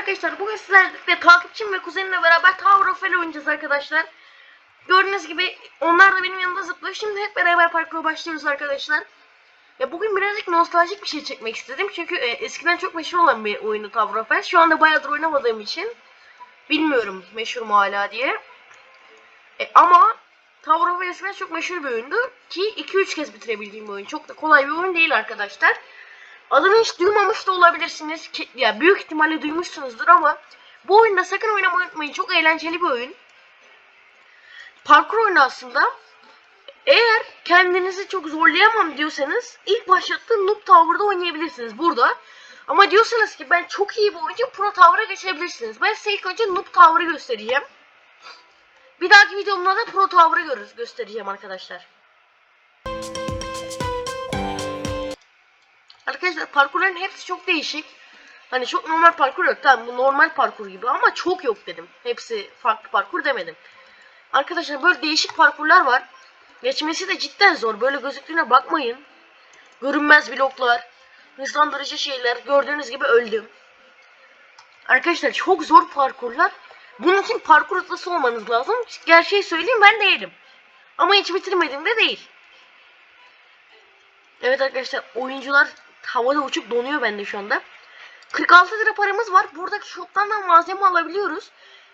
arkadaşlar bugün sizlerle takipçim ve kuzenimle beraber Tower of Hell oynayacağız arkadaşlar. Gördüğünüz gibi onlar da benim yanımda zıplıyor. Şimdi hep beraber parkura başlıyoruz arkadaşlar. Ya bugün birazcık nostaljik bir şey çekmek istedim. Çünkü e, eskiden çok meşhur olan bir oyunu Tower of Hell. Şu anda bayağıdır oynamadığım için bilmiyorum meşhur mu hala diye. E, ama Tower of Hell eskiden çok meşhur bir oyundu. Ki 2-3 kez bitirebildiğim bir oyun. Çok da kolay bir oyun değil arkadaşlar. Adını hiç duymamış da olabilirsiniz. Ki, ya büyük ihtimalle duymuşsunuzdur ama bu oyunda sakın oynamayı unutmayın. Çok eğlenceli bir oyun. Parkur oyunu aslında. Eğer kendinizi çok zorlayamam diyorsanız ilk başlattığım Noob Tower'da oynayabilirsiniz burada. Ama diyorsanız ki ben çok iyi bir oyuncu Pro Tower'a geçebilirsiniz. Ben size ilk önce Noob Tower'ı göstereceğim. Bir dahaki videomda da Pro Tower'ı gö- göstereceğim arkadaşlar. Arkadaşlar parkurların hepsi çok değişik. Hani çok normal parkur yok. Tamam bu normal parkur gibi ama çok yok dedim. Hepsi farklı parkur demedim. Arkadaşlar böyle değişik parkurlar var. Geçmesi de cidden zor. Böyle gözüktüğüne bakmayın. Görünmez bloklar, hızlandırıcı şeyler. Gördüğünüz gibi öldüm. Arkadaşlar çok zor parkurlar. Bunun için parkur ustası olmanız lazım. Gerçeği söyleyeyim ben değilim. Ama hiç bitirmedim de değil. Evet arkadaşlar oyuncular havada uçup donuyor bende şu anda. 46 lira paramız var. Buradaki shop'tan da malzeme alabiliyoruz.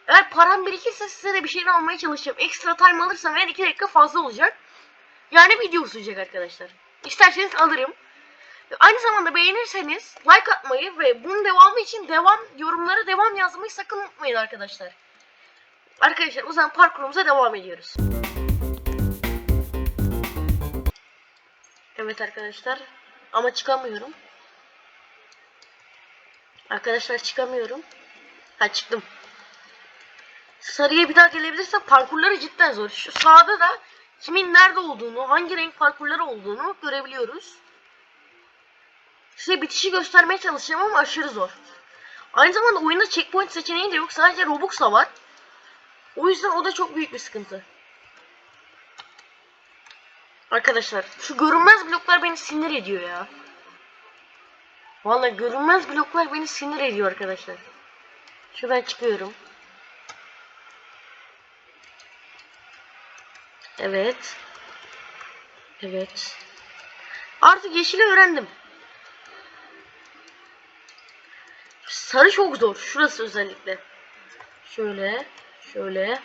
Eğer param birikirse size de bir şeyler almaya çalışacağım. Ekstra time alırsam eğer 2 dakika fazla olacak. Yani video uzayacak arkadaşlar. İsterseniz alırım. Aynı zamanda beğenirseniz like atmayı ve bunun devamı için devam yorumlara devam yazmayı sakın unutmayın arkadaşlar. Arkadaşlar o zaman parkurumuza devam ediyoruz. Evet arkadaşlar. Ama çıkamıyorum. Arkadaşlar çıkamıyorum. Ha çıktım. Sarıya bir daha gelebilirsem parkurları cidden zor. Şu sağda da kimin nerede olduğunu, hangi renk parkurları olduğunu görebiliyoruz. Size bitişi göstermeye çalışacağım ama aşırı zor. Aynı zamanda oyunda checkpoint seçeneği de yok. Sadece Robux'la var. O yüzden o da çok büyük bir sıkıntı. Arkadaşlar şu görünmez bloklar beni sinir ediyor ya. Vallahi görünmez bloklar beni sinir ediyor arkadaşlar. Şuradan çıkıyorum. Evet. Evet. Artık yeşili öğrendim. Sarı çok zor. Şurası özellikle. Şöyle. Şöyle.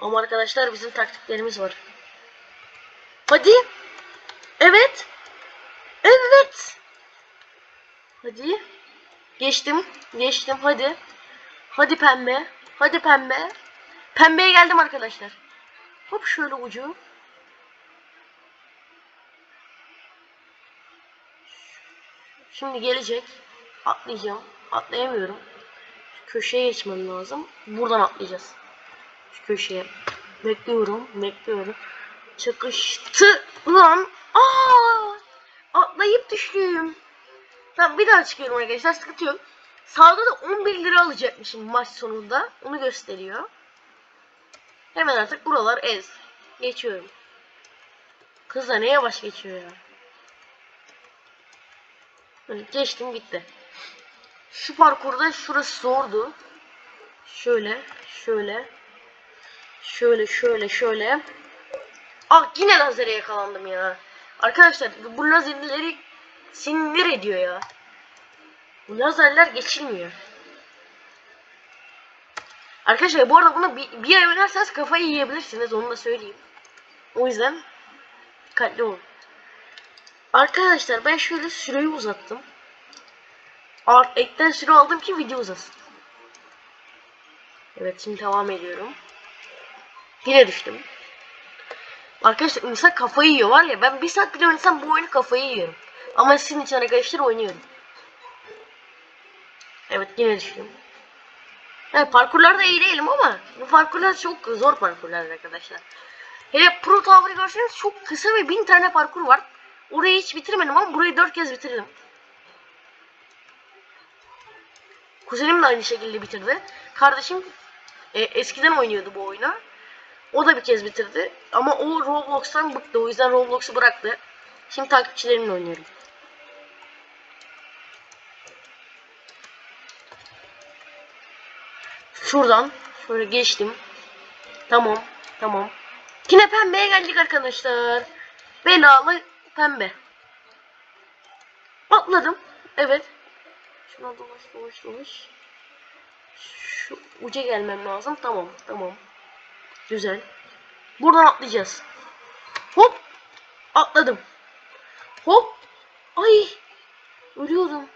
Ama arkadaşlar bizim taktiklerimiz var. Hadi. Evet. Evet. Hadi. Geçtim. Geçtim. Hadi. Hadi pembe. Hadi pembe. Pembeye geldim arkadaşlar. Hop şöyle ucu. Şimdi gelecek. Atlayacağım. Atlayamıyorum. Şu köşeye geçmem lazım. Buradan atlayacağız. Şu köşeye. Bekliyorum. Bekliyorum. Çakıştı. Ulan. Aa! Atlayıp düştüm. Tamam bir daha çıkıyorum arkadaşlar. Sıkıntı yok. Sağda da 11 lira alacakmışım maç sonunda. Onu gösteriyor. Hemen artık buralar ez. Geçiyorum. Kız da ne yavaş geçiyor ya. Geçtim gitti. Şu parkurda şurası zordu. Şöyle, şöyle. Şöyle, şöyle, şöyle. Ah yine lazere yakalandım ya. Arkadaşlar bu lazerleri sinir ediyor ya. Bu lazerler geçilmiyor. Arkadaşlar bu arada bunu bir, bir ay oynarsanız kafayı yiyebilirsiniz onu da söyleyeyim. O yüzden dikkatli olun. Arkadaşlar ben şöyle süreyi uzattım. Art ekten süre aldım ki video uzasın. Evet şimdi devam ediyorum. Yine düştüm. Arkadaşlar insan kafayı yiyor var ya ben bir saat bile oynasam bu oyunu kafayı yiyorum. Ama sizin için arkadaşlar oynuyorum. Evet yine düştüm. Evet parkurlarda iyi değilim ama bu parkurlar çok zor parkurlar arkadaşlar. Hele Pro Tower'ı görseniz çok kısa ve bin tane parkur var. Orayı hiç bitirmedim ama burayı dört kez bitirdim. Kuzenim de aynı şekilde bitirdi. Kardeşim e, eskiden oynuyordu bu oyunu. O da bir kez bitirdi. Ama o Roblox'tan bıktı. O yüzden Roblox'u bıraktı. Şimdi takipçilerimle oynuyorum. Şuradan şöyle geçtim. Tamam. Tamam. Yine pembeye geldik arkadaşlar. Belalı pembe. Atladım. Evet. Şuna dolaş dolaş dolaş. Şu uca gelmem lazım. Tamam. Tamam. Güzel. Buradan atlayacağız. Hop. Atladım. Hop. Ay. Ölüyordum.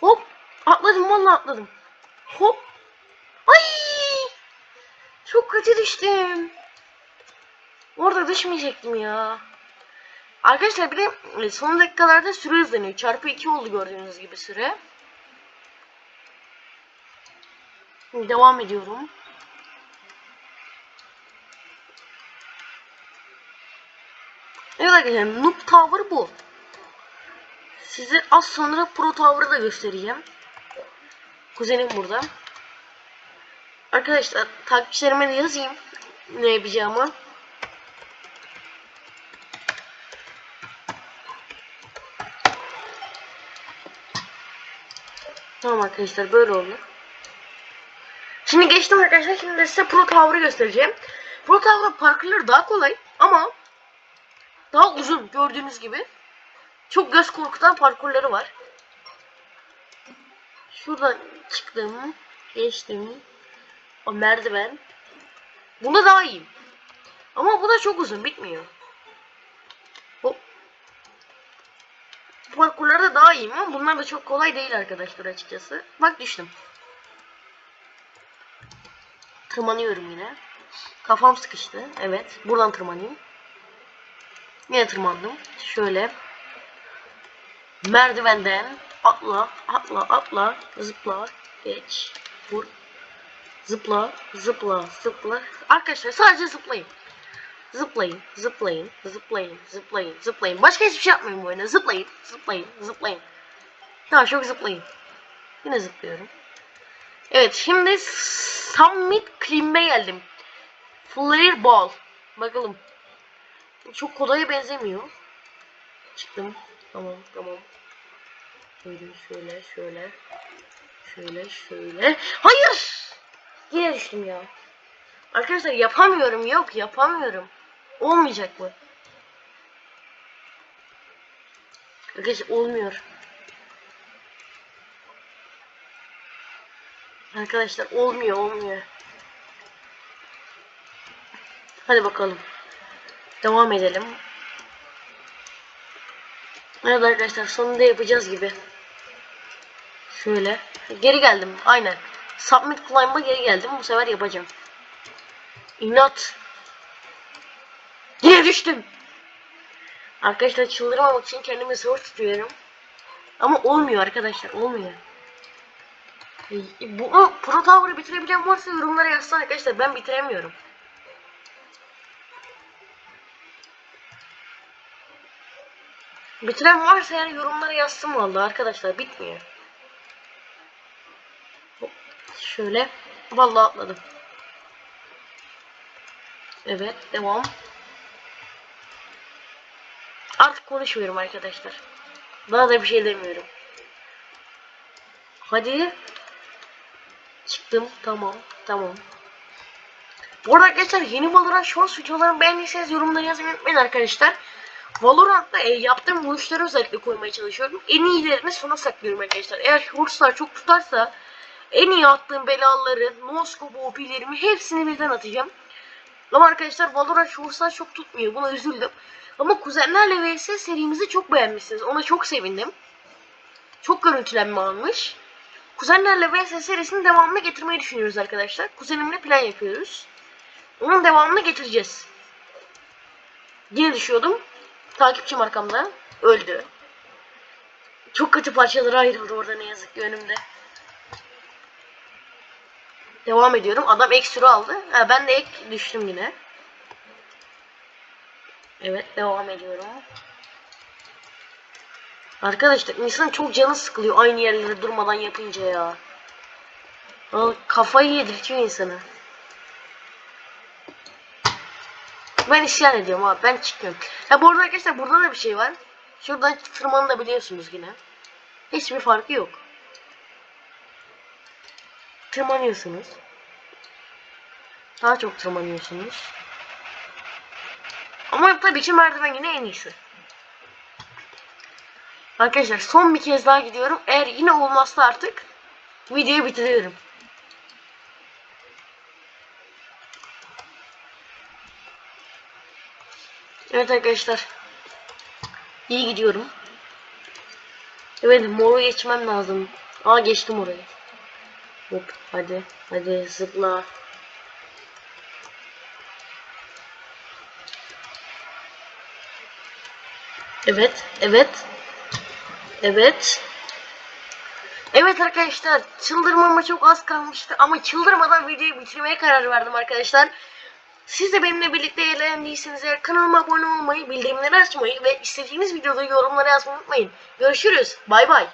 Hop. Atladım vallahi atladım. Hop. Ay. Çok kötü düştüm. Orada düşmeyecektim ya. Arkadaşlar bir de e, son dakikalarda süre hızlanıyor. Çarpı 2 oldu gördüğünüz gibi süre. Devam ediyorum. Evet arkadaşlar Noob Tower bu. Size az sonra Pro Tower'ı da göstereceğim. Kuzenim burada. Arkadaşlar takipçilerime de yazayım ne yapacağımı. Tamam arkadaşlar böyle oldu. Şimdi geçtim arkadaşlar. Şimdi size Pro Tower'ı göstereceğim. Pro Tower'ın parkurları daha kolay ama daha uzun gördüğünüz gibi. Çok göz korkutan parkurları var. Şuradan çıktım. Geçtim. O merdiven. Bunda daha iyi. Ama bu da çok uzun bitmiyor. Hop. Bu parkurlarda daha iyiyim ama bunlar da çok kolay değil arkadaşlar açıkçası. Bak düştüm. Tırmanıyorum yine. Kafam sıkıştı. Evet. Buradan tırmanayım. Yine tırmandım. Şöyle. Merdivenden atla, atla, atla, zıpla, geç, vur, zıpla, zıpla, zıpla. Arkadaşlar sadece zıplayın. Zıplayın, zıplayın, zıplayın, zıplayın, zıplayın. Başka hiçbir şey yapmayın bu oyuna. Zıplayın, zıplayın, zıplayın. Daha çok zıplayın. Yine zıplıyorum. Evet şimdi Summit Climb'e geldim. Flare Ball. Bakalım. Çok kolaya benzemiyor. Çıktım. Tamam tamam. Şöyle şöyle şöyle. Şöyle şöyle. Hayır! Yine düştüm ya. Arkadaşlar yapamıyorum. Yok yapamıyorum. Olmayacak bu. Arkadaşlar olmuyor. Arkadaşlar olmuyor olmuyor. Hadi bakalım. Devam edelim. Evet arkadaşlar sonunda yapacağız gibi. Şöyle. Geri geldim. Aynen. Submit Climb'a geri geldim. Bu sefer yapacağım. İnat. Yine düştüm. Arkadaşlar çıldırmamak için kendimi zor tutuyorum. Ama olmuyor arkadaşlar. Olmuyor. E, Bu Pro Tower'ı bitirebilen varsa yorumlara yazsın arkadaşlar. Ben bitiremiyorum. Bitiren varsa yani yorumlara yazsın vallahi arkadaşlar bitmiyor. Şöyle vallahi atladım. Evet devam. Artık konuşmuyorum arkadaşlar. Daha da bir şey demiyorum. Hadi. Çıktım. Tamam. Tamam. Bu arada arkadaşlar yeni Valorant Shorts videolarımı beğendiyseniz yorumlara yazmayı unutmayın arkadaşlar. Valorant'ta e, yaptığım işleri özellikle koymaya çalışıyorum. En iyilerini sona saklıyorum arkadaşlar. Eğer Shorts'lar çok tutarsa en iyi attığım belaları, noskop OP'lerimi hepsini birden atacağım. Ama arkadaşlar Valorant Shorts'lar çok tutmuyor. Buna üzüldüm. Ama kuzenlerle vs serimizi çok beğenmişsiniz. Ona çok sevindim. Çok görüntülenme almış. Kuzenlerle vs serisinin devamını getirmeyi düşünüyoruz arkadaşlar. Kuzenimle plan yapıyoruz. Onun devamını getireceğiz. Yine düşüyordum. Takipçim arkamda. Öldü. Çok kötü parçalara ayrıldı orada ne yazık ki önümde. Devam ediyorum. Adam ek süre aldı. Ha, ben de ek düştüm yine. Evet devam ediyorum. Arkadaşlar insan çok canı sıkılıyor aynı yerleri durmadan yapınca ya. Kafayı yedirtiyor insanı. Ben isyan ediyorum abi ben çıkıyorum. Ha bu arada arkadaşlar burada da bir şey var. Şuradan tırmanabiliyorsunuz yine. Hiçbir farkı yok. tırmanıyorsunuz. Daha çok tırmanıyorsunuz. Ama tabii ki merdiven yine en iyisi. Arkadaşlar son bir kez daha gidiyorum. Eğer yine olmazsa artık videoyu bitiriyorum. Evet arkadaşlar. İyi gidiyorum. Evet moru geçmem lazım. Aa geçtim orayı. Hop hadi hadi zıpla. Evet evet. Evet. Evet arkadaşlar çıldırmama çok az kalmıştı ama çıldırmadan videoyu bitirmeye karar verdim arkadaşlar. Siz de benimle birlikte eğlendiyseniz eğer kanalıma abone olmayı, bildirimleri açmayı ve istediğiniz videoda yorumlara yazmayı unutmayın. Görüşürüz. Bay bay.